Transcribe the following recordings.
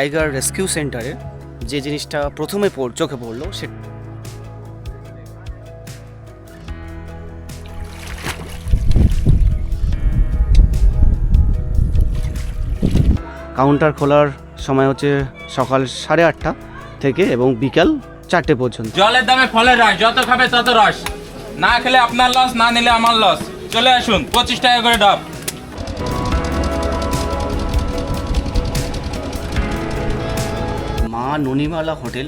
Tiger rescue সেন্টারে যে জিনিসটা প্রথমে চোখে পড়ল, সে কাউন্টার খোলার সময় হচ্ছে সকাল সাড়ে আটটা থেকে এবং বিকাল চারটে পর্যন্ত। জলের দামে ফলের রস, যত খাবে তত রস। না খেলে আপনার লস না নিলে আমার লস চলে আসুন, পঁচিশ টাকা করে ডাব মা ননিমালা হোটেল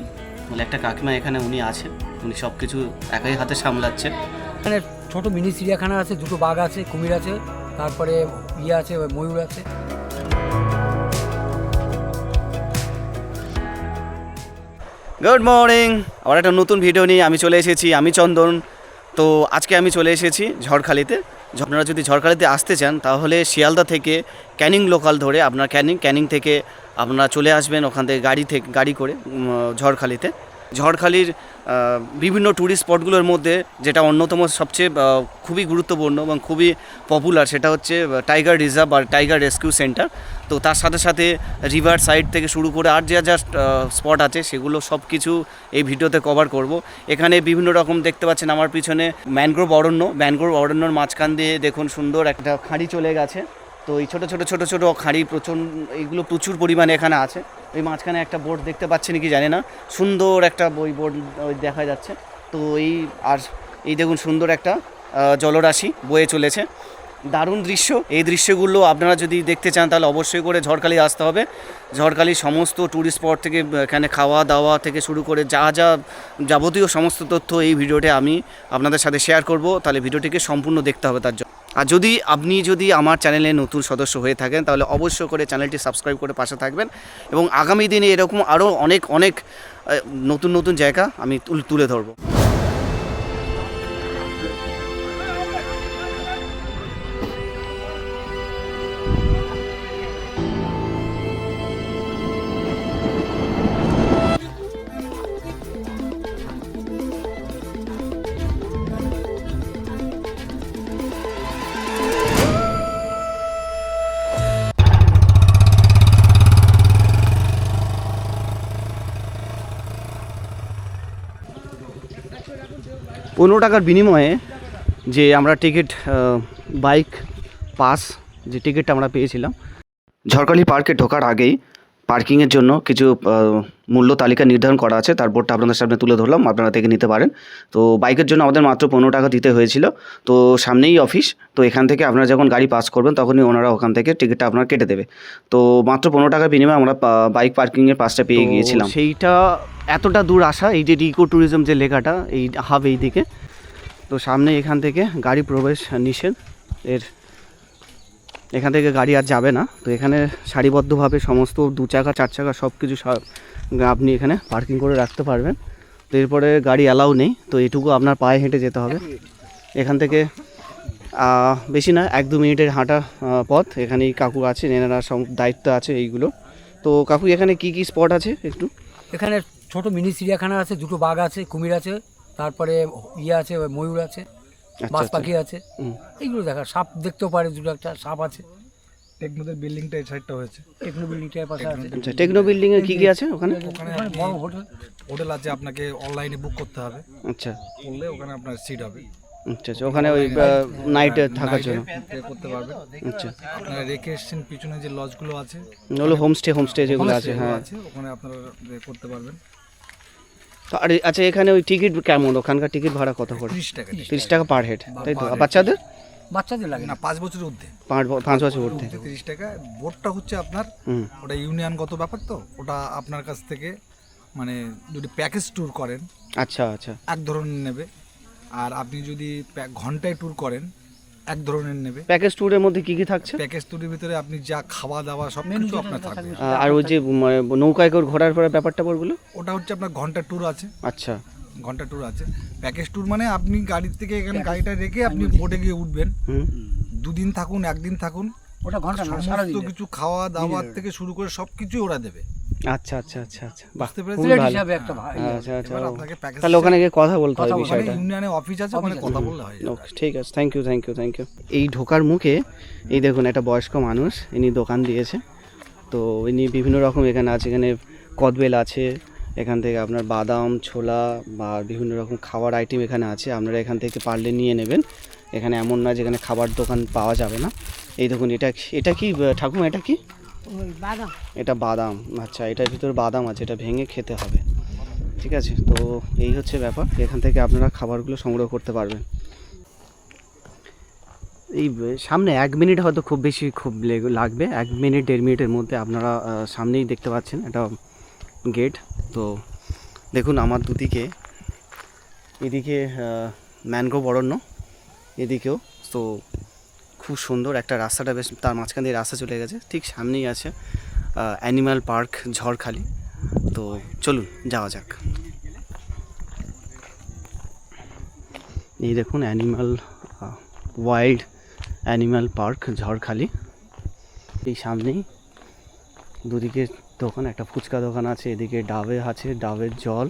বলে একটা কাকিমা এখানে উনি আছেন। উনি সব কিছু একাই হাতে সামলাচ্ছেন। এখানে ছোট মিনি চিড়িয়াখানা আছে দুটো বাঘ আছে কুমির আছে তারপরে ইয়ে আছে ময়ূর আছে। গুড মর্নিং আবার একটা নতুন ভিডিও নিয়ে আমি চলে এসেছি আমি চন্দন। তো আজকে আমি চলে এসেছি ঝড়খালিতে। আপনারা যদি ঝড়খালিতে আসতে চান, তাহলে শিয়ালদা থেকে ক্যানিং লোকাল ধরে আপনার ক্যানিং ক্যানিং থেকে আপনারা চলে আসবেন ওখান থেকে গাড়ি থেকে, গাড়ি করে ঝড়খালিতে। ঝড়খালির বিভিন্ন ট্যুরিস্ট স্পটগুলোর মধ্যে যেটা অন্যতম সবচেয়ে খুবই গুরুত্বপূর্ণ এবং খুবই পপুলার সেটা হচ্ছে টাইগার রিজার্ভ আর টাইগার রেস্কিউ সেন্টার তো তার সাথে সাথে রিভার সাইড থেকে শুরু করে আর যা যা স্পট আছে সেগুলো সব কিছু এই ভিডিওতে কভার করব। এখানে বিভিন্ন রকম দেখতে পাচ্ছেন আমার পিছনে ম্যানগ্রোভ অরণ্য। ম্যানগ্রোভ অরণ্যর মাঝখান দিয়ে দেখুন সুন্দর একটা খাঁড়ি চলে গেছে। তো এই ছোটো ছোটো ছোটো ছোটো খাঁড়ি প্রচণ্ড এইগুলো প্রচুর পরিমাণে এখানে আছে। ওই মাঝখানে একটা বোর্ড দেখতে পাচ্ছেন কি জানি না। সুন্দর একটা বই বোর্ড, ওই দেখা যাচ্ছে। তো এই, আর এই দেখুন সুন্দর একটা জলরাশি বয়ে চলেছে। দারুণ দৃশ্য। এই দৃশ্যগুলো আপনারা যদি দেখতে চান তাহলে অবশ্যই করে ঝড়খালি আসতে হবে। ঝড়খালি সমস্ত ট্যুরিস্ট স্পট থেকে এখানে খাওয়া দাওয়া থেকে শুরু করে যা যা যাবতীয় সমস্ত তথ্য এই ভিডিওতে আমি আপনাদের সাথে শেয়ার করব। তাহলে ভিডিওটিকে সম্পূর্ণ দেখতে হবে তার জন্য। আর যদি আপনি যদি আমার চ্যানেলে নতুন সদস্য হয়ে থাকেন, তাহলে অবশ্যই করে চ্যানেলটি সাবস্ক্রাইব করে পাশে থাকবেন এবং আগামী দিনে এরকম আরও অনেক অনেক নতুন নতুন জায়গা আমি তুলে ধরবো। পনেরো টাকার বিনিময়ে যে আমরা টিকিট বাইক, পাস যে টিকিটটা আমরা পেয়েছিলাম। ঝড়খালি পার্কে ঢোকার আগেই পার্কিংয়ের জন্য কিছু মূল্য তালিকা নির্ধারণ করা আছে। তার বোর্ডটা আপনাদের সামনে তুলে ধরলাম আপনারা থেকে নিতে পারেন। তো বাইকের জন্য আমাদের মাত্র পনেরো টাকা দিতে হয়েছিল। তো সামনেই অফিস তো এখান থেকে আপনারা যখন গাড়ি পাস করবেন তখনই ওনারা ওখান থেকে টিকিটটা আপনার কেটে দেবে। তো মাত্র পনেরো টাকার বিনিময়ে আমরা বাইক পার্কিংয়ের পাসটা পেয়ে গিয়েছিলাম। সেইটা এতটা দূর আসা এই যে ইকো ট্যুরিজম যে লেখাটা এই হাব এই দিকে। তো সামনে এখান থেকে গাড়ি প্রবেশ নিষেধ। এর এখান থেকে গাড়ি আর যাবে না। তো এখানে সারিবদ্ধভাবে সমস্ত দু চাকা, চার চাকা সব কিছু আপনি এখানে পার্কিং করে রাখতে পারবেন। তো এরপরে গাড়ি অ্যালাউ নেই, তো এটুকু আপনার পায়ে হেঁটে যেতে হবে। এখান থেকে বেশি না, এক দু মিনিটের হাঁটা পথ। এখানেই কাকু আছে এনারা দায়িত্ব আছে এইগুলো। তো কাকু, এখানে কি কি স্পট আছে একটু? এখানে ছোট মিনি চিড়িয়াখানা আছে, দুটো বাঘ আছে, কুমির আছে, তারপরে ইয়ে আছে ময়ূর আছে। বাজ আচ্ছা। পাখি আছে। হুম। এইগুলো দেখা সাপ দেখতেও পারে দুটো একটা সাপ আছে। টেকনোদের বিল্ডিংটা এই সাইডটা হয়েছে। টেকনো বিল্ডিংটার পাশে আছে। আচ্ছা টেকনো বিল্ডিংয়ে কি কি আছে ওখানে? ওখানে বড় হোটেল। হোটেল আছে আপনাকে অনলাইনে বুক করতে হবে। আচ্ছা। করলে ওখানে আপনার সিট হবে। আচ্ছা আচ্ছা ওখানে ওই নাইটে থাকার জন্য। করতে পারবেন আচ্ছা। আপনারা রেখে এসছেন পিছনে যে লজগুলো আছে। হলো হোমস্টে হোমস্টে যেগুলো আছে হ্যাঁ। আছে ওখানে আপনারা করতে পারবেন। আর আচ্ছা এখানে ওই টিকিট কেমন? ওখানকার টিকিট ভাড়া কত করে? ত্রিশ টাকা তিরিশ টাকা। পার হেড তাই তো? আর বাচ্চাদের? বাচ্চাদের লাগে না পাঁচ বছরের ঊর্ধ্বে। পাঁচ ব- পাঁচ বছর উঠতে তিরিশ টাকা। বোর্ডটা হচ্ছে আপনার হুম। ওটা ইউনিয়নগত ব্যাপার তো ওটা আপনার কাছ থেকে মানে যদি প্যাকেজ ট্যুর করেন আচ্ছা আচ্ছা। এক ধরনের নেবে। আর আপনি যদি প্যা- ঘন্টায় ট্যুর করেন এক ধরনের নেবে। প্যাকেজ ট্যুরের মধ্যে কি কি থাকছে? প্যাকেজ ট্যুরের ভিতরে আপনি যা খাওয়া দাওয়া সব কিছু আপনার থাকবে। আর ওই যে মানে নৌকায় করে ঘোরার পরে ব্যাপারটা বলগুলো? ওটা হচ্ছে আপনার ঘণ্টা ট্যুর আছে। আচ্ছা। ঘণ্টা ট্যুর আছে। প্যাকেজ ট্যুর মানে আপনি গাড়ির থেকে এখানে গাড়িটা রেখে আপনি বোটে গিয়ে উঠবেন। দুদিন থাকুন একদিন থাকুন। ওটা ঘণ্টা না সমস্ত কিছু খাওয়া দাওয়ার থেকে শুরু করে সব কিছুই ওরা দেবে। আচ্ছা আচ্ছা আচ্ছা আচ্ছা। বুঝতে পেরেছেন হিসাবে একটা ভাই। আচ্ছা আচ্ছা এবার আপনাকে প্যাকেজ তাহলে ওখানে গিয়ে কথা বলতে হবে বিষয়টা। ইউনিয়নে অফিস আছে ওখানে কথা বললে হয়। ওকে ঠিক আছে। Thank you thank you thank you এই ঢোকার মুখে এই দেখুন একটা বয়স্ক মানুষ ইনি দোকান দিয়েছে। তো ইনি বিভিন্ন রকম এখানে আছে এখানে কদবেল আছে এখান থেকে আপনার বাদাম ছোলা বা বিভিন্ন রকম খাবার আইটেম এখানে আছে। আপনারা এখান থেকে পারলে নিয়ে নেবেন। এখানে এমন না যেখানে খাবার দোকান পাওয়া যাবে না। এই দেখুন এটা এটা কি ঠাকুমা এটা কি? এটা বাদাম। আচ্ছা এটার ভিতর বাদাম আছে, এটা ভেঙে খেতে হবে। ঠিক আছে, তো এই হচ্ছে ব্যাপার। এখান থেকে আপনারা খাবারগুলো সংগ্রহ করতে পারবেন। এই, সামনে এক মিনিট হয়তো খুব বেশি খুব লেগ- লাগবে। এক মিনিট, দেড় মিনিটের মধ্যে আপনারা সামনেই দেখতে পাচ্ছেন এটা গেট। তো দেখুন, আমার দুদিকে, এদিকে ম্যানগ্রোভ অরণ্য, এদিকেও। তো খুব সুন্দর একটা রাস্তাটা বেশ, তার মাঝখান দিয়ে রাস্তা চলে গেছে, ঠিক সামনেই আছে অ্যানিম্যাল পার্ক ঝড়খালি। তো চলুন, যাওয়া যাক। এই দেখুন animal wild animal park Jharkhali. এই সামনেই দুদিকে দোকান, একটা ফুচকা দোকান আছে, এদিকে ডাবে আছে, ডাবের জল।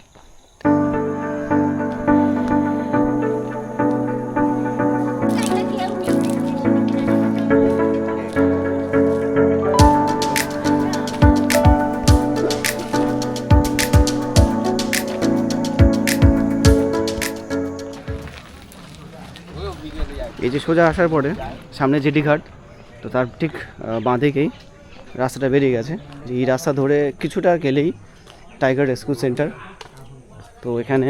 সোজা আসার পরে সামনে জেটি ঘাট, তো তার ঠিক বাঁ দিকেই রাস্তাটা বেরিয়ে গেছে। এই রাস্তা ধরে কিছুটা গেলেই টাইগার রেস্কিউ সেন্টার। তো এখানে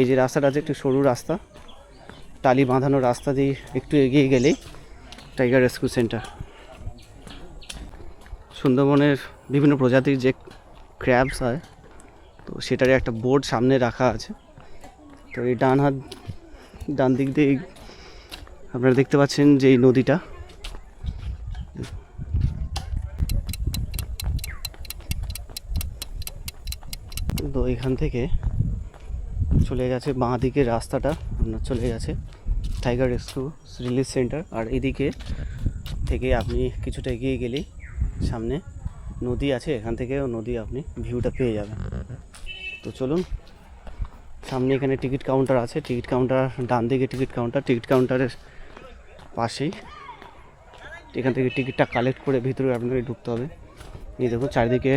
এই যে রাস্তাটা আছে, একটু সরু রাস্তা, টালি বাঁধানো রাস্তা দিয়ে একটু এগিয়ে গেলেই টাইগার রেস্কিউ সেন্টার। সুন্দরবনের বিভিন্ন প্রজাতির যে ক্র্যাবস হয়, তো সেটারই একটা বোর্ড সামনে রাখা আছে। তো এই ডান হাত, ডান দিক দিয়ে আপনারা দেখতে পাচ্ছেন যে এই নদীটা। তো এখান থেকে চলে গেছে বাঁ দিকের রাস্তাটা আপনার চলে গেছে টাইগার রেস্কিউ রিলিজ সেন্টার আর এদিকে থেকে আপনি কিছুটা এগিয়ে গেলেই সামনে নদী আছে, এখান থেকেও নদী আপনি ভিউটা পেয়ে যাবেন। তো চলুন, সামনে এখানে টিকিট কাউন্টার আছে। টিকিট কাউন্টার ডান দিকে টিকিট কাউন্টার টিকিট কাউন্টারের পাশেই। এখান থেকে টিকিটটা কালেক্ট করে ভিতরে আপনাকে ঢুকতে হবে। এই দেখুন, চারিদিকে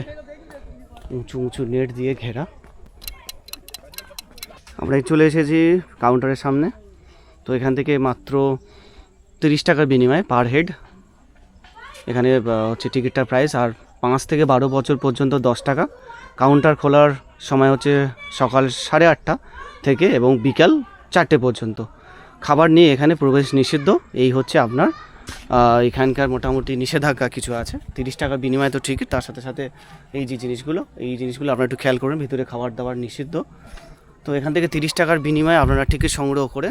উঁচু উঁচু নেট দিয়ে ঘেরা। আমরা চলে এসেছি কাউন্টারের সামনে। তো এখান থেকে মাত্র তিরিশ টাকার বিনিময়ে পার হেড এখানে হচ্ছে টিকিটটার প্রাইস আর পাঁচ থেকে বারো বছর পর্যন্ত দশ টাকা। কাউন্টার খোলার সময় হচ্ছে সকাল সাড়ে আটটা থেকে এবং বিকাল চারটে পর্যন্ত। খাবার নিয়ে এখানে প্রবেশ নিষিদ্ধ। এই হচ্ছে আপনার এখানকার মোটামুটি নিষেধাজ্ঞা কিছু আছে। তিরিশ টাকার বিনিময়ে তো টিকিট তার সাথে সাথে এই যে জিনিসগুলো, এই জিনিসগুলো আপনারা একটু খেয়াল করবেন ভিতরে খাবার দাবার নিষিদ্ধ। তো এখান থেকে তিরিশ টাকার বিনিময়ে আপনারা টিকিট সংগ্রহ করে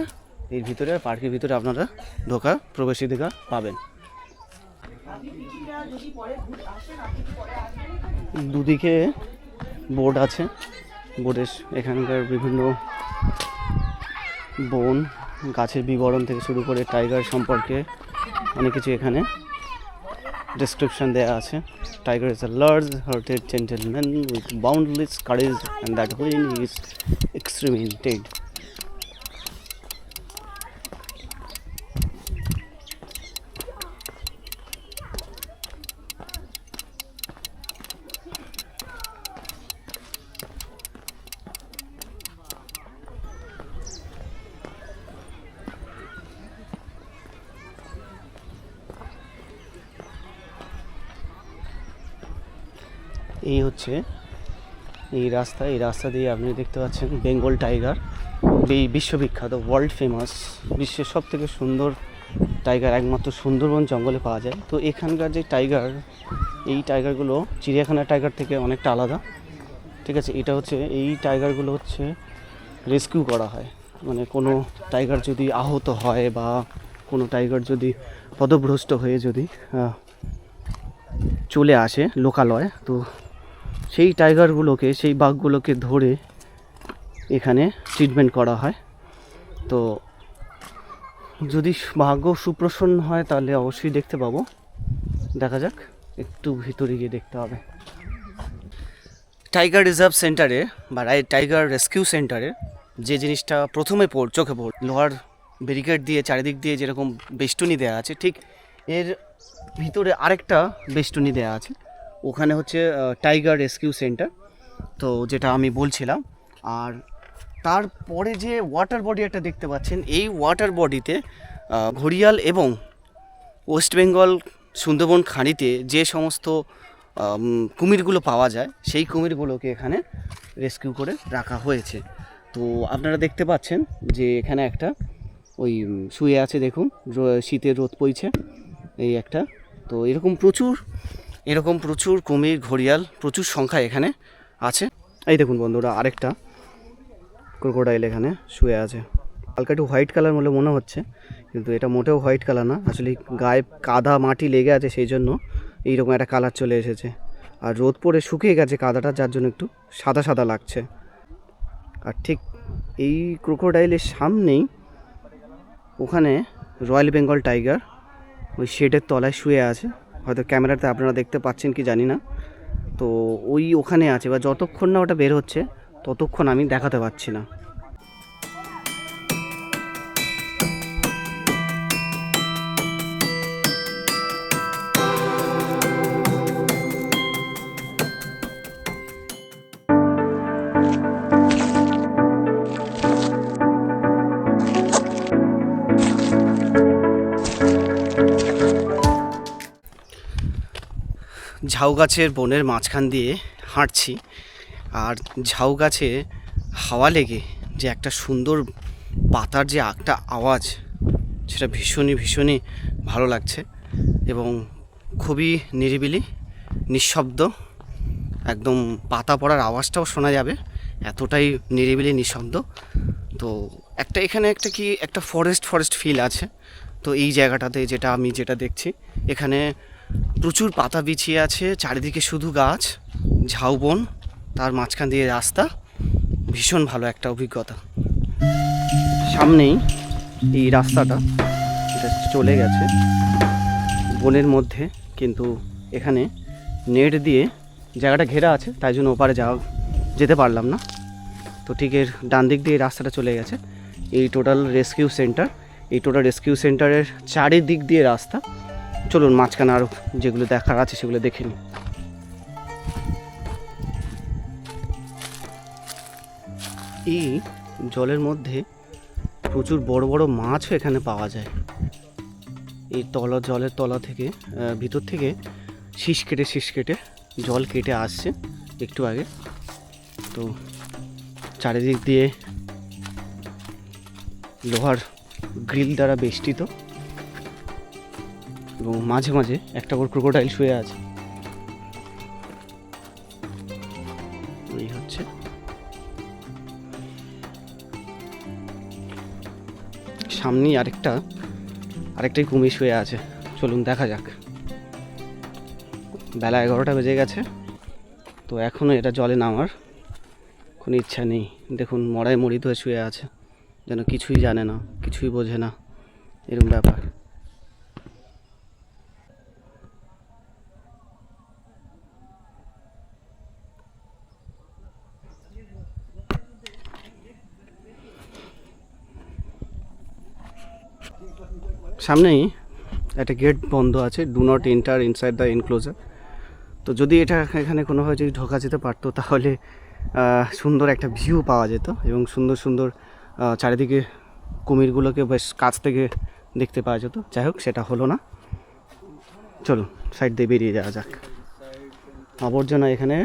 এর ভিতরে, পার্কের ভিতরে আপনারা ঢোকা প্রবেশাধিকার পাবেন। দুদিকে বোর্ড আছে। বোর্ডের এখানকার বিভিন্ন বন গাছের বিবরণ থেকে শুরু করে টাইগার সম্পর্কে অনেক কিছু এখানে ডেসক্রিপশন দেওয়া আছে। Tiger is a large hearted gentleman with boundless courage and that when is exterminated এই হচ্ছে এই রাস্তা এই রাস্তা দিয়ে আপনি দেখতে পাচ্ছেন বেঙ্গল টাইগার। এই বিশ্ববিখ্যাত ওয়ার্ল্ড ফেমাস বিশ্বের সব থেকে সুন্দর টাইগার একমাত্র সুন্দরবন জঙ্গলে পাওয়া যায়। তো এখানকার যে টাইগার, এই টাইগারগুলো চিড়িয়াখানার টাইগার থেকে অনেকটা আলাদা। ঠিক আছে, এটা হচ্ছে, এই টাইগারগুলো হচ্ছে রেস্কিউ করা হয়। মানে কোনো টাইগার যদি আহত হয় বা কোনো টাইগার যদি পদভ্রষ্ট হয়ে যদি চলে আসে লোকালয়, তো সেই টাইগারগুলোকে সেই বাঘগুলোকে ধরে এখানে ট্রিটমেন্ট করা হয়। তো যদি ভাগ্য সুপ্রসন্ন হয় তাহলে অবশ্যই দেখতে পাবো। দেখা যাক, একটু ভিতরে গিয়ে দেখতে হবে। টাইগার রিজার্ভ সেন্টারে বা টাইগার রেস্কিউ সেন্টারে যে জিনিসটা প্রথমে পড়, চোখে পড়, লোহার ব্যারিকেড দিয়ে চারিদিক দিয়ে যেরকম বেষ্টনী দেওয়া আছে, ঠিক এর ভিতরে আরেকটা বেষ্টনী দেওয়া আছে। ওখানে হচ্ছে টাইগার রেস্কিউ সেন্টার তো যেটা আমি বলছিলাম। আর তারপরে যে ওয়াটার বডি একটা দেখতে পাচ্ছেন, এই ওয়াটার বডিতে ঘড়িয়াল এবং ওয়েস্ট বেঙ্গল সুন্দরবন খাঁড়িতে যে সমস্ত কুমিরগুলো পাওয়া যায়, সেই কুমিরগুলোকে এখানে রেস্কিউ করে রাখা হয়েছে। তো আপনারা দেখতে পাচ্ছেন যে এখানে একটা, ওই শুয়ে আছে দেখুন শীতের রোদ পইছে এই একটা। তো এরকম প্রচুর এরকম প্রচুর কুমির, ঘড়িয়াল, প্রচুর সংখ্যা এখানে আছে। এই দেখুন বন্ধুরা, আরেকটা ক্রোকোডাইল এখানে শুয়ে আছে। হালকা একটু হোয়াইট কালার বলে মনে হচ্ছে, কিন্তু এটা মোটেও হোয়াইট কালার না। আসলে গায়ে কাদা মাটি লেগে আছে, সেই জন্য এইরকম একটা কালার চলে এসেছে। আর রোদ পড়ে শুকিয়ে গেছে কাদাটা, যার জন্য একটু সাদা সাদা লাগছে। আর ঠিক এই ক্রোকোডাইলের সামনেই ওখানে রয়্যাল বেঙ্গল টাইগার ওই শেডের তলায় শুয়ে আছে। হয়তো ক্যামেরাতে আপনারা দেখতে পাচ্ছেন কি জানি না। তো ওই ওখানে আছে বা যতক্ষণ না ওটা বের হচ্ছে, ততক্ষণ আমি দেখাতে পাচ্ছি না। ঝাউ গাছের বনের মাঝখান দিয়ে হাঁটছি আর ঝাউ গাছে হাওয়া লেগে যে একটা সুন্দর পাতার যে একটা আওয়াজ, সেটা ভীষণই ভীষণই ভালো লাগছে এবং খুবই নিরিবিলি, নিঃশব্দ, একদম পাতা পড়ার আওয়াজটাও শোনা যাবে, এতটাই নিরিবিলি, নিঃশব্দ। তো একটা এখানে একটা কি, একটা ফরেস্ট ফরেস্ট ফিল আছে। তো এই জায়গাটাতে যেটা আমি যেটা দেখছি, এখানে প্রচুর পাতা বিছিয়ে আছে, চারিদিকে শুধু গাছ ঝাউবন তার মাঝখান দিয়ে রাস্তা। ভীষণ ভালো একটা অভিজ্ঞতা। সামনেই এই রাস্তাটা চলে গেছে। বনের মধ্যে কিন্তু এখানে নেট দিয়ে জায়গাটা ঘেরা আছে, তাই জন্য ওপারে যাওয়া, যেতে পারলাম না। তো ঠিক এর ডান দিক দিয়ে রাস্তাটা চলে গেছে। এই টোটাল রেস্কিউ সেন্টার, এই টোটাল রেস্কিউ সেন্টারের চারিদিক দিয়ে রাস্তা। চলুন মাঝখানে আরও যেগুলো দেখার আছে সেগুলো দেখে নিই। এই জলের মধ্যে প্রচুর বড় বড় মাছও এখানে পাওয়া যায়। এই তলা, জলের তলা থেকে ভিতর থেকে শীষ কেটে শীষ কেটে জল কেটে আসছে একটু আগে। তো চারিদিক দিয়ে লোহার গ্রিল দ্বারা বেষ্টিত। এবং মাঝে মাঝে একটা করে ক্রোকোডাইল শুয়ে আছে। এই হচ্ছে। সামনেই আরেকটা, আরেকটাই কুমির শুয়ে আছে। চলুন দেখা যাক। বেলা এগারোটা বেজে গেছে। তো এখনও এটা জলে নামার কোনো ইচ্ছা নেই। দেখুন মরায় মরিত হয়ে শুয়ে আছে। যেন কিছুই জানে না, কিছুই বোঝে না। এরকম ব্যাপার। সামনেই একটা গেট বন্ধ আছে। Do not enter inside the enclosure তো যদি এটা এখানে কোনোভাবে যদি ঢোকা যেতে পারতো, তাহলে সুন্দর একটা ভিউ পাওয়া যেত এবং সুন্দর সুন্দর চারিদিকে কুমিরগুলোকে বেশ কাছ থেকে দেখতে পাওয়া যেত। যাই হোক, সেটা হলো না। চলুন সাইড দিয়ে বেরিয়ে যাওয়া যাক। আবর্জনা এখানে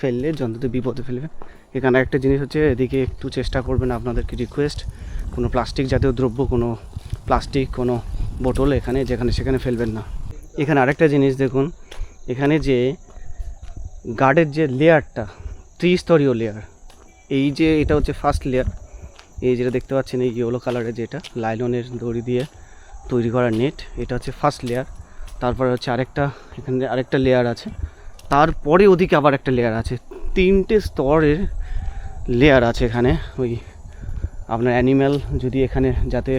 ফেললে জন্তুতে বিপদে ফেলবে। এখানে একটা জিনিস হচ্ছে, এদিকে একটু চেষ্টা করবেন আপনাদেরকে রিকোয়েস্ট কোনো প্লাস্টিক জাতীয় দ্রব্য, কোনো প্লাস্টিক কোনো বোতল এখানে, যেখানে সেখানে ফেলবেন না। এখানে আরেকটা জিনিস দেখুন, এখানে যে গার্ডের যে লেয়ারটা, ত্রিস্তরীয় লেয়ার, এই যে এটা হচ্ছে ফার্স্ট লেয়ার এই যেটা দেখতে পাচ্ছেন, এই ইয়েলো কালারের যেটা লাইলনের দড়ি দিয়ে তৈরি করা নেট এটা হচ্ছে ফার্স্ট লেয়ার তারপরে হচ্ছে আরেকটা, এখানে আরেকটা লেয়ার আছে। তারপরে ওদিকে আবার একটা লেয়ার আছে। তিনটে স্তরের লেয়ার আছে এখানে। ওই আপনার অ্যানিম্যাল যদি এখানে যাতে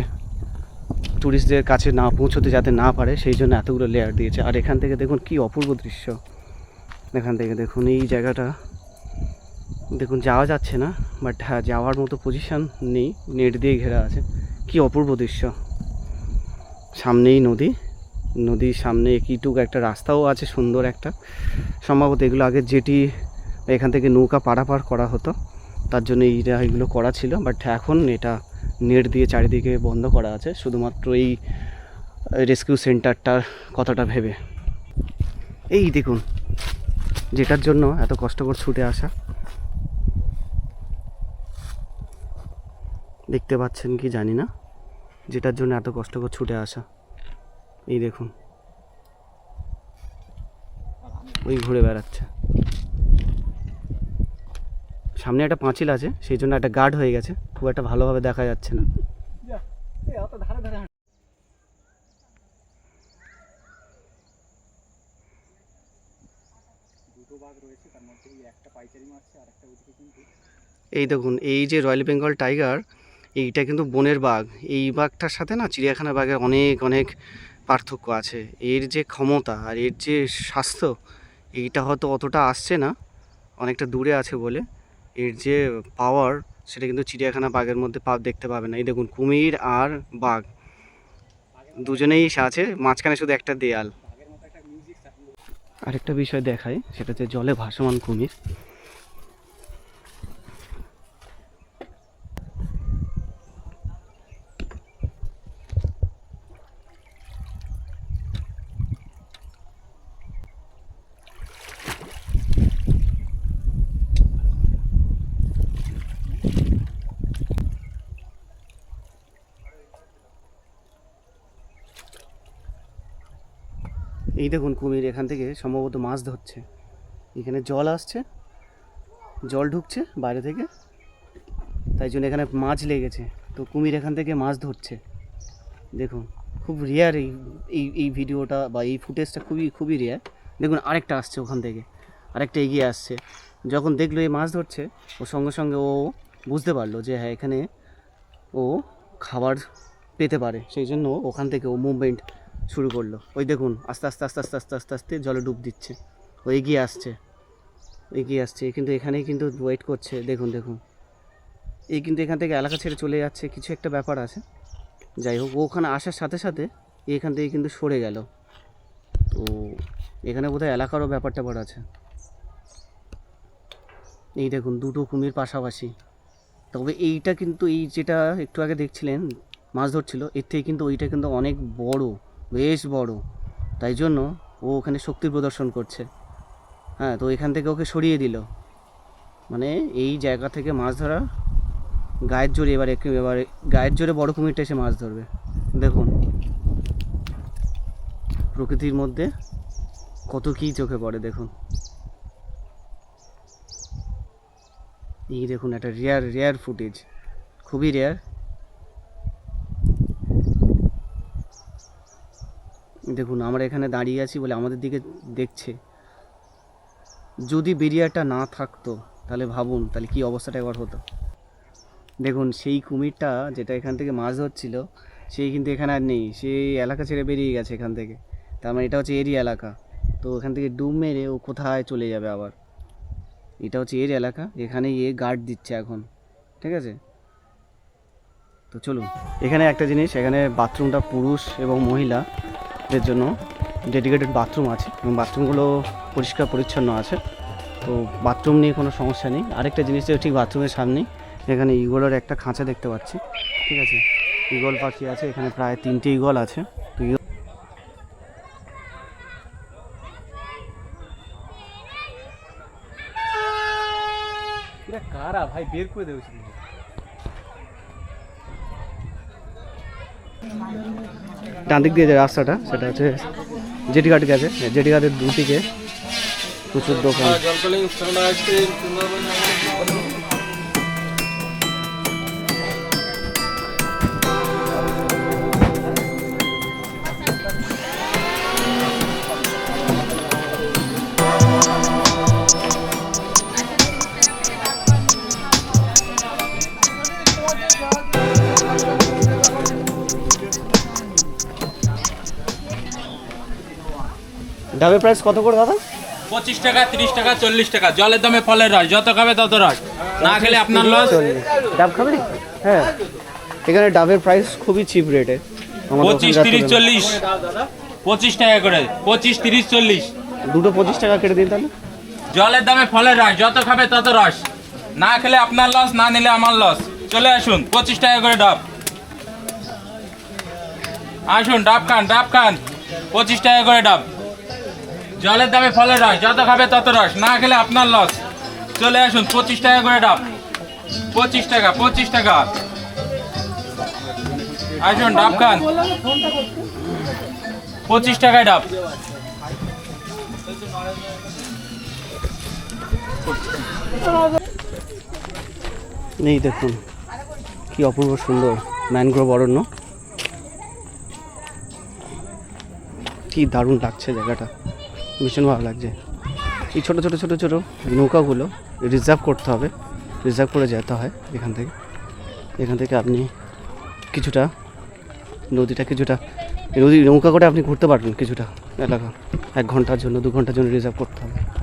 ট্যুরিস্টদের কাছে না পৌঁছতে যাতে না পারে, সেই জন্য এতগুলো লেয়ার দিয়েছে। আর এখান থেকে দেখুন কি অপূর্ব দৃশ্য। এখান থেকে দেখুন এই জায়গাটা। দেখুন যাওয়া যাচ্ছে না বাট হ্যাঁ যাওয়ার মতো পজিশন নেই। নেট দিয়ে ঘেরা আছে। কি অপূর্ব দৃশ্য। সামনেই নদী। নদীর সামনে কিটুক একটা রাস্তাও আছে, সুন্দর একটা। সম্ভবত এগুলো আগে যেটি এখান থেকে নৌকা পারাপার করা হতো। তার জন্য এইটা এগুলো করা ছিল বাট এখন এটা নেট দিয়ে চারিদিকে বন্ধ করা আছে, শুধুমাত্র এই রেস্কিউ সেন্টারটার কথাটা ভেবে। এই দেখুন, যেটার জন্য এত কষ্ট করে ছুটে আসা। দেখতে পাচ্ছেন কি জানি না, যেটার জন্য এত কষ্ট করে ছুটে আসা। এই দেখুন, ওই ঘুরে বেড়াচ্ছে। সামনে একটা পাঁচিল আছে, সেই জন্য একটা গার্ড হয়ে গেছে। খুব একটা ভালোভাবে দেখা যাচ্ছে না। এই দেখুন, এই যে রয়্যাল বেঙ্গল টাইগার এইটা কিন্তু বনের বাঘ। এই বাঘটার সাথে না চিড়িয়াখানা বাঘের অনেক অনেক পার্থক্য আছে। এর যে ক্ষমতা আর এর যে স্বাস্থ্য, এইটা হয়তো অতটা আসছে না, অনেকটা দূরে আছে বলে। এর যে পাওয়ার সেটা কিন্তু চিড়িয়াখানা বাঘের মধ্যে পা দেখতে পাবে না। এই দেখুন, কুমির আর বাঘ। দুজনেই আছে, মাঝখানে শুধু একটা দেয়াল। আরেকটা বিষয় দেখায় সেটা হচ্ছে জলে ভাসমান কুমির। এই দেখুন কুমির, এখান থেকে সম্ভবত মাছ ধরছে। এখানে জল আসছে, জল ঢুকছে বাইরে থেকে, তাই জন্য এখানে মাছ লেগেছে। তো কুমির এখান থেকে মাছ ধরছে। দেখুন, খুব রেয়ার এই এই এই ভিডিওটা বা এই ফুটেজটা খুবই খুবই রেয়ার দেখুন, আরেকটা আসছে ওখান থেকে, আরেকটা এগিয়ে আসছে। যখন দেখল এই মাছ ধরছে, ও সঙ্গে সঙ্গে ও বুঝতে পারল যে হ্যাঁ এখানে ও খাবার পেতে পারে। সেই জন্য ওখান থেকে ও মুভমেন্ট শুরু করল। ওই দেখুন, আস্তে আস্তে আস্তে আস্তে আস্তে আস্তে আস্তে জলে ডুব দিচ্ছে। ও এগিয়ে আসছে। এগিয়ে আসছে। কিন্তু এখানেই কিন্তু ওয়েট করছে। দেখুন দেখুন। এই কিন্তু এখান থেকে এলাকা ছেড়ে চলে যাচ্ছে। কিছু একটা ব্যাপার আছে। যাই হোক, ও ওখানে আসার সাথে সাথে এখান থেকে কিন্তু সরে গেল। তো এখানে বোধহয় এলাকারও ব্যাপারটা ট্যাপার আছে। এই দেখুন, দুটো কুমির পাশাপাশি। তবে এইটা কিন্তু এই যেটা একটু আগে দেখছিলেন, মাছ ধরছিল, এর থেকে কিন্তু ওইটা কিন্তু অনেক বড়। বেশ বড়। তাই জন্য ও ওখানে শক্তি প্রদর্শন করছে। হ্যাঁ তো এখান থেকে ওকে সরিয়ে দিল। মানে এই জায়গা থেকে মাছ ধরা গায়ের জোরে এবার এবারে গায়ের জোরে বড় কুমিরটা এসে মাছ ধরবে। দেখুন। প্রকৃতির মধ্যে কত কী চোখে পড়ে, দেখুন। এই দেখুন, একটা রেয়ার রেয়ার ফুটেজ খুবই রেয়ার দেখুন, আমরা এখানে দাঁড়িয়ে আছি বলে আমাদের দিকে দেখছে। যদি বেরিয়ারটা না থাকতো, তাহলে ভাবুন, তাহলে কি অবস্থাটা একবার হতো? দেখুন, সেই কুমিরটা যেটা এখান থেকে মাছ ধরছিল, সেই কিন্তু এখানে আর নেই। সেই এলাকা ছেড়ে বেরিয়ে গেছে এখান থেকে। তার মানে এটা হচ্ছে এরই এলাকা। তো এখান থেকে ডুব মেরে ও কোথায় চলে যাবে আবার? এটা হচ্ছে এর এলাকা। এখানে এ গার্ড দিচ্ছে এখন। ঠিক আছে? তো চলুন। এখানে একটা জিনিস, এখানে বাথরুমটা পুরুষ এবং মহিলাদের জন্য ডেডিকেটেড বাথরুম আছে এবং বাথরুমগুলো পরিষ্কার পরিচ্ছন্ন আছে। তো বাথরুম নিয়ে কোনো সমস্যা নেই। আরেকটা জিনিস ঠিক বাথরুমের সামনেই এখানে ইগলের একটা খাঁচা দেখতে পাচ্ছি। ঠিক আছে? ইগল পাখি আছে, এখানে প্রায় তিনটে ইগল আছে। ভাই? বের করে দেবে ডান দিক দিয়ে যে রাস্তাটা, সেটা হচ্ছে জেটি ঘাট গেছে। জেটি ঘাটের দুদিকে প্রচুর দোকান। ডাবের প্রাইস কত করে দাদা? পঁচিশ টাকা তিরিশ টাকা চল্লিশ টাকা। জলের দামে ফলের রস যত খাবে তত রস। না খেলে আপনার লস? ডাব খাবি? হ্যাঁ। এখানে ডাবের প্রাইস খুবই চিপ রেটে পঁচিশ তিরিশ চল্লিশ। পঁচিশ টাকা করে। পঁচিশ তিরিশ চল্লিশ। দুটো পঁচিশ টাকা কেটে দিন তাহলে। জলের দামে ফলের রস যত খাবে তত রস। না খেলে আপনার লস না নিলে আমার লস। চলে আসুন পঁচিশ টাকা করে ডাব। আসুন ডাব খান ডাব খান। পঁচিশ টাকা করে ডাব। জলের দামে ফলের রস, যত খাবে তত রস, না খেলে আপনার লস চলে আসুন, পঁচিশ টাকা করে ডাব পঁচিশ টাকা পঁচিশ টাকা। আসুন, ডাব খান। পঁচিশ টাকায় ডাব। এই দেখুন, কি অপূর্ব সুন্দর ম্যানগ্রোভ অরণ্য। কি দারুণ লাগছে জায়গাটা। ভীষণ ভালো লাগছে। এই ছোটো ছোটো ছোটো ছোটো নৌকাগুলো রিজার্ভ করতে হবে। রিজার্ভ করে যেতে হয় এখান থেকে। এখান থেকে আপনি কিছুটা নদীটা কিছুটা নদী নৌকা করে আপনি ঘুরতে পারবেন কিছুটা এলাকা। এক ঘণ্টার জন্য, দু ঘণ্টার জন্য রিজার্ভ করতে হবে।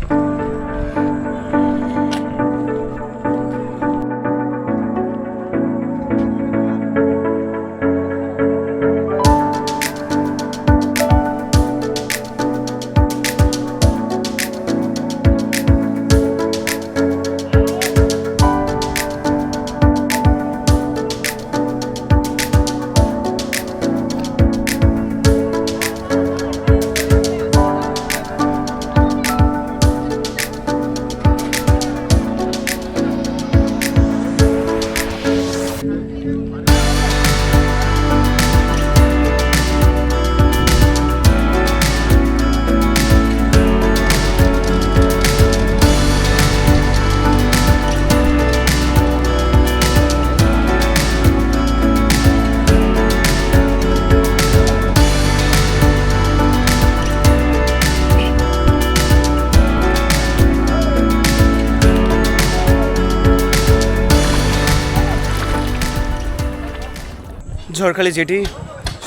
ঝড়খালি যেটি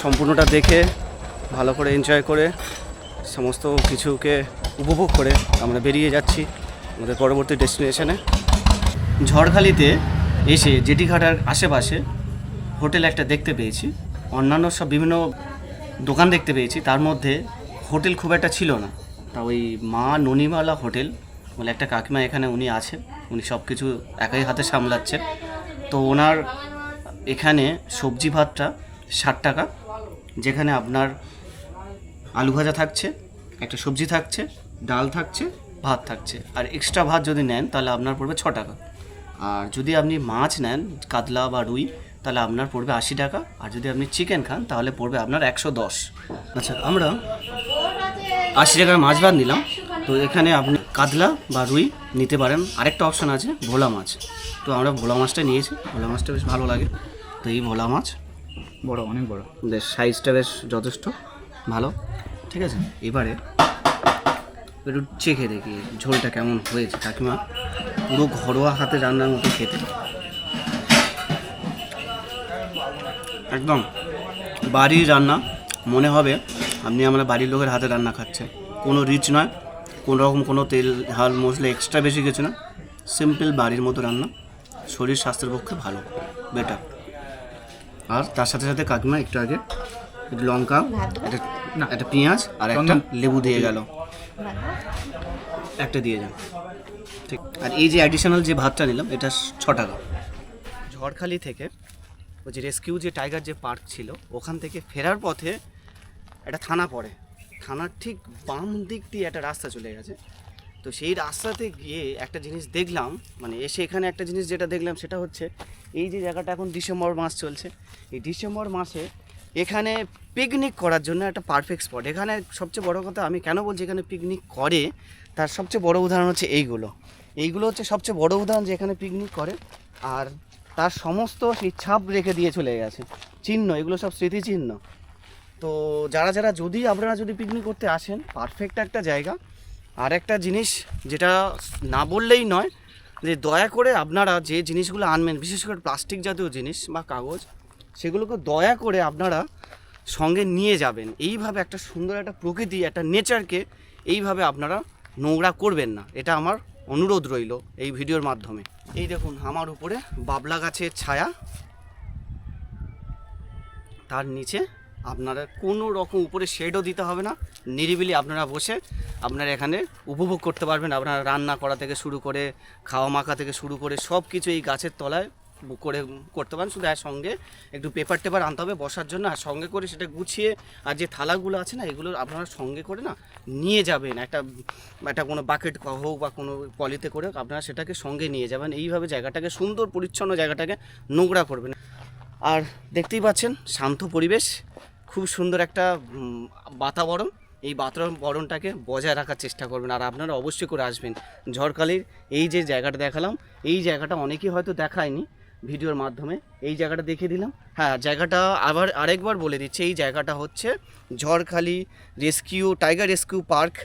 সম্পূর্ণটা দেখে, ভালো করে এনজয় করে, সমস্ত কিছুকে উপভোগ করে আমরা বেরিয়ে যাচ্ছি আমাদের পরবর্তী ডেস্টিনেশনে ঝড়খালিতে এসে জেটি ঘাটার আশেপাশে হোটেল একটা দেখতে পেয়েছি। অন্যান্য সব বিভিন্ন দোকান দেখতে পেয়েছি। তার মধ্যে হোটেল খুব একটা ছিল না। তা ওই মা ননিমালা হোটেল বলে একটা কাকিমা এখানে উনি আছেন। উনি সব কিছু একাই হাতে সামলাচ্ছেন। তো ওনার এখানে সবজি ভাতটা ষাট টাকা, যেখানে আপনার আলু ভাজা থাকছে, একটা সবজি থাকছে, ডাল থাকছে, ভাত থাকছে। আর এক্সট্রা ভাত যদি নেন, তাহলে আপনার পড়বে ছ টাকা। আর যদি আপনি মাছ নেন, কাতলা বা রুই, তাহলে আপনার পড়বে আশি টাকা। আর যদি আপনি চিকেন খান, তাহলে পড়বে আপনার একশো দশ। আচ্ছা আমরা আশি টাকার মাছ ভাত নিলাম। তো এখানে আপনি কাতলা বা রুই নিতে পারেন। আরেকটা অপশন আছে, ভোলা মাছ। তো আমরা ভোলা মাছটা নিয়েছি। ভোলা মাছটা বেশ ভালো লাগে। তো এই ভোলা মাছ। বড় অনেক বড়। বেশ সাইজটা বেশ যথেষ্ট। ভালো। ঠিক আছে এবারে একটু চেখে দেখি ঝোলটা কেমন হয়েছে। কাকিমা পুরো ঘরোয়া হাতে রান্নার মতো খেতে। একদম বাড়ির রান্না। মনে হবে আপনি আমরা বাড়ির লোকের হাতে রান্না খাচ্ছে। কোনো রিচ নয় কোনো রকম কোনো তেল ঝাল মশলা এক্সট্রা বেশি কিছু না। সিম্পল বাড়ির মতো রান্না। শরীর স্বাস্থ্যের পক্ষে ভালো বেটার আর তার সাথে সাথে কাকিমা একটু আগে একটু লঙ্কা একটা না। একটা পেঁয়াজ আর একটা লেবু দিয়ে গেল। একটা দিয়ে যান ঠিক। আর এই যে অ্যাডিশনাল যে ভাতটা নিলাম এটা ছ টাকা। ঝড়খালি থেকে ওই যে রেস্কিউ যে টাইগার যে পার্ক ছিল ওখান থেকে ফেরার পথে একটা থানা পড়ে। থানার ঠিক বাম দিক দিয়ে একটা রাস্তা চলে গেছে। তো সেই রাস্তাতে গিয়ে একটা জিনিস দেখলাম মানে এসে এখানে একটা জিনিস যেটা দেখলাম সেটা হচ্ছে, এই যে জায়গাটা এখন ডিসেম্বর মাস চলছে, এই ডিসেম্বর মাসে এখানে পিকনিক করার জন্য একটা পারফেক্ট স্পট এখানে সবচেয়ে বড় কথা আমি কেন বলছি এখানে পিকনিক করে, তার সবচেয়ে বড় উদাহরণ হচ্ছে এইগুলো। এইগুলো হচ্ছে সবচেয়ে বড় উদাহরণ যে এখানে পিকনিক করে, আর তার সমস্ত সেই ছাপ রেখে দিয়ে চলে গেছে। চিহ্ন, এগুলো সব স্মৃতিচিহ্ন। তো যারা যারা যদি আপনারা যদি পিকনিক করতে আসেন পারফেক্ট একটা জায়গা। আর একটা জিনিস যেটা না বললেই নয়, যে দয়া করে আপনারা যে জিনিসগুলো আনবেন, বিশেষ করে প্লাস্টিক জাতীয় জিনিস বা কাগজ, সেগুলোকে দয়া করে আপনারা সঙ্গে নিয়ে যাবেন। এইভাবে একটা সুন্দর একটা প্রকৃতি, একটা নেচারকে এইভাবে আপনারা নোংরা করবেন না। এটা আমার অনুরোধ রইল এই ভিডিওর মাধ্যমে। এই দেখুন, আমার উপরে বাবলা গাছের ছায়া, তার নিচে আপনারা কোনো রকম উপরে শেডও দিতে হবে না। নিরিবিলি আপনারা বসে আপনারা এখানে উপভোগ করতে পারবেন। আপনারা রান্না করা থেকে শুরু করে খাওয়া মাখা থেকে শুরু করে সব কিছু এই গাছের তলায় করে করতে পারেন। শুধু এর সঙ্গে একটু পেপার টেপার আনতে হবে বসার জন্য আর সঙ্গে করে সেটা গুছিয়ে আর যে থালাগুলো আছে না, এগুলো আপনারা সঙ্গে করে না নিয়ে যাবেন। একটা একটা কোনো বাকেট হোক বা কোনো পলিতে করে আপনারা সেটাকে সঙ্গে নিয়ে যাবেন। এইভাবে জায়গাটাকে, সুন্দর পরিচ্ছন্ন জায়গাটাকে নোংরা করবেন। আর দেখতেই পাচ্ছেন, শান্ত পরিবেশ। খুব সুন্দর একটা বাতাবরণ। এই বাতাবরণটাকে বজায় রাখার চেষ্টা করবেন। আর আপনারা অবশ্যই করে আসবেন ঝড়খালির। এই যে জায়গাটা দেখালাম, এই জায়গাটা অনেকেই হয়তো দেখায়নি ভিডিওর মাধ্যমে। এই জায়গাটা দেখিয়ে দিলাম। হ্যাঁ জায়গাটা আবার আরেকবার বলে দিচ্ছি, এই জায়গাটা হচ্ছে Jharkhali rescue, tiger rescue park.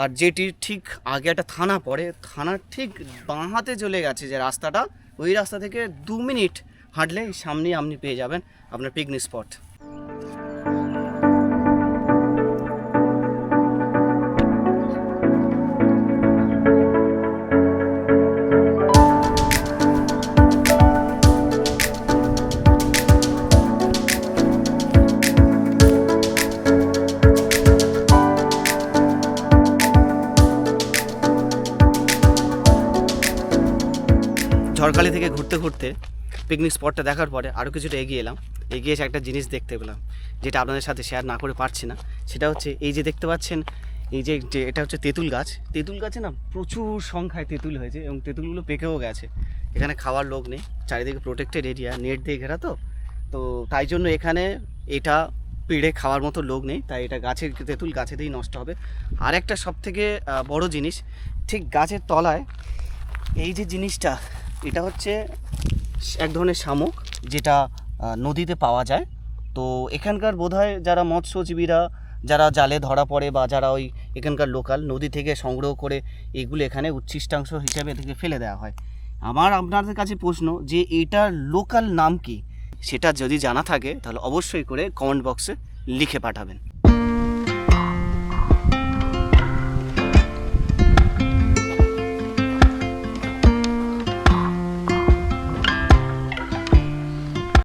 আর যেটির ঠিক আগে একটা থানা পড়ে। থানার ঠিক বাঁ হাতে চলে গেছে যে রাস্তাটা। ওই রাস্তা থেকে দু মিনিট হাঁটলে সামনেই আপনি পেয়ে যাবেন আপনার পিকনিক স্পট ঝড়খালি থেকে ঘুরতে ঘুরতে পিকনিক স্পটটা দেখার পরে আরও কিছুটা এগিয়ে এলাম। এগিয়ে এসে একটা জিনিস দেখতে পেলাম, যেটা আপনাদের সাথে শেয়ার না করে পারছি না। সেটা হচ্ছে এই যে দেখতে পাচ্ছেন, এই যে এটা হচ্ছে তেঁতুল গাছ। তেঁতুল গাছে না প্রচুর সংখ্যায় তেঁতুল হয়েছে এবং তেঁতুলগুলো পেকেও গেছে। এখানে খাওয়ার লোক নেই, চারিদিকে প্রোটেক্টেড এরিয়া নেট দিয়ে ঘেরা তো। তো তাই জন্য এখানে এটা পেড়ে খাওয়ার মতো লোক নেই, তাই এটা গাছের তেঁতুল গাছেতেই নষ্ট হবে। আর একটা সব থেকে বড় জিনিস, ঠিক গাছের তলায় এই যে জিনিসটা এটা হচ্ছে এক ধরনের শামুক, যেটা নদীতে পাওয়া যায়। তো এখানকার বোধহয় যারা মৎস্যজীবীরা, যারা জালে ধরা পড়ে বা যারা ওই এখানকার লোকাল, নদী থেকে সংগ্রহ করে এগুলো এখানে উচ্ছিষ্টাংশ হিসাবে থেকে ফেলে দেওয়া হয়। আমার আপনাদের কাছে প্রশ্ন যে এটার লোকাল নাম কি? সেটা যদি জানা থাকে, তাহলে অবশ্যই করে কমেন্ট বক্সে লিখে পাঠাবেন।